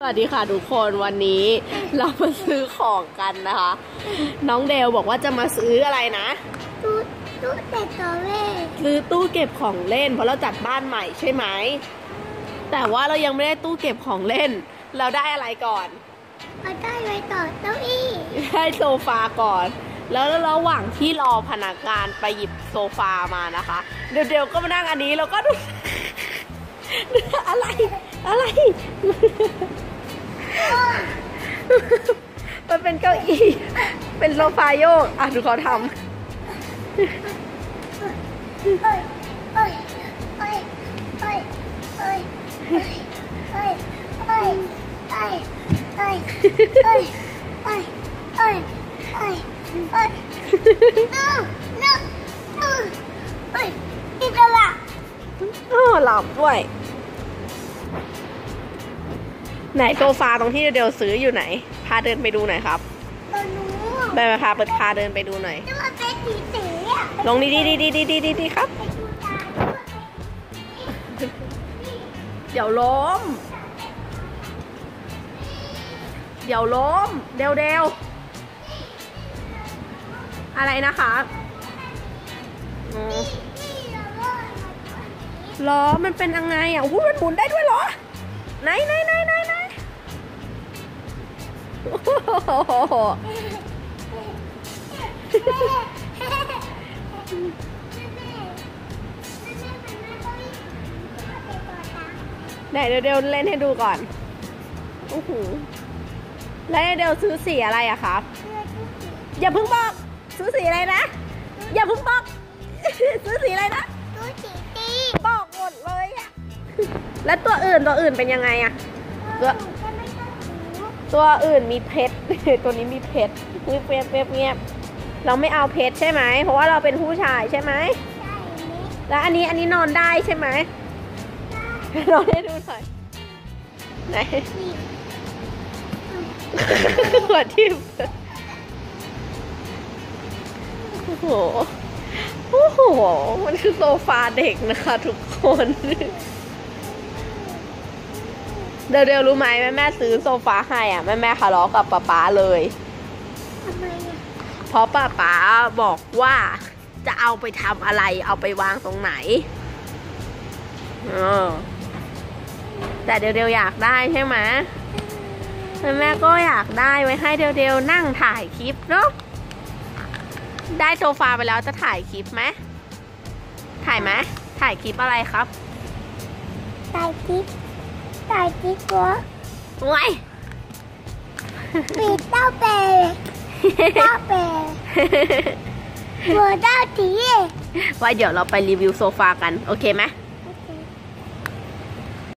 สวัสดีค่ะทุกคนวันนี้เรามาซื้อของกันนะคะ น้องเดลบอกว่าจะมาซื้ออะไรนะ ตู้ตู้แต่ตัวเล่นซื้อตู้เก็บของเล่น เพราะเราจัดบ้านใหม่ใช่ไหมแต่ว่าเรายังไม่ได้ตู้เก็บของเล่น เราได้อะไรก่อนเอาได้ไว้ต่อเก้าอี้ได้โซฟาก่อน แล้วระหว่างที่รอพนักงานไปหยิบโซฟามานะคะเดี๋ยวเดลก็มานั่งอันนี้แล้วก็ดูอะไร อะไร เป็นเก้าอี้ เป็นโซฟาโยก อะดูเขาทำอ๋อหลับด้วย ไหนโซฟาตรงที่เดลซื้ออยู่ไหน พาเดินไปดูหน่อยครับตัวหนูไปมาพาเปิดพาเดินไปดูหน่อย จะมาเป็นสีสีอะลงดีดีดีดีดีดีดีครับ ไปดูตาเดี๋ยวล้ม เดี๋ยวล้ม เดวเดวอะไรนะคะอ๋อนี่เราเลิกมาก่อนนี้ ล้อมันเป็นยังไงอะอู้มันหมุนได้ด้วยเหรอ ไหนไหนไหนไหน ไหนโอ้โหไหนเดี๋ยวเดวเล่นให้ดูก่อน โอ้โห แล้วเดวซื้อสีอะไรอะครับ อย่าเพิ่งบอก ซื้อสีอะไรนะ อย่าเพิ่งบอก ซื้อสีอะไรนะบอกหมดเลยอะ แล้วตัวอื่นตัวอื่นเป็นยังไงอะตัว อื่นมีเพชร ตัวนี้มีเพชรเงียบเงียบเงียบเงียบเราไม่เอาเพชรใช่ไหม เพราะว่าเราเป็นผู้ชายใช่ไหมแล้วอันนี้อันนี้นอนได้ใช่ไหมนอนให้ดูหน่อย ไหนหัวทิ่มโอ้โห โอ้โห มันคือโซฟาเด็กนะคะทุกคน เดี๋ยวเดี๋ยวรู้ไหมแม่แม่ซื้อโซฟาให้อะแม่แม่ทะเลาะกับป๊าป๊าเลยเพราะป๊าป๊าบอกว่าจะเอาไปทำอะไรเอาไปวางตรงไหนเออแต่เดี๋ยวเดี๋ยวอยากได้ใช่ไหมแม่แม่ก็อยากได้ไว้ให้เดี๋ยวเดี๋ยวนั่งถ่ายคลิปเนาะได้โซฟาไปแล้วจะถ่ายคลิปไหมถ่ายไหมถ่ายคลิปอะไรครับ ตายกิ๊ก ตายกิ๊กวะไว้ปีเต้าเปย์เต้าเปย์หัวเต้าตีไว้เดี๋ยวเราไปรีวิวโซฟากัน โอเคไหมโ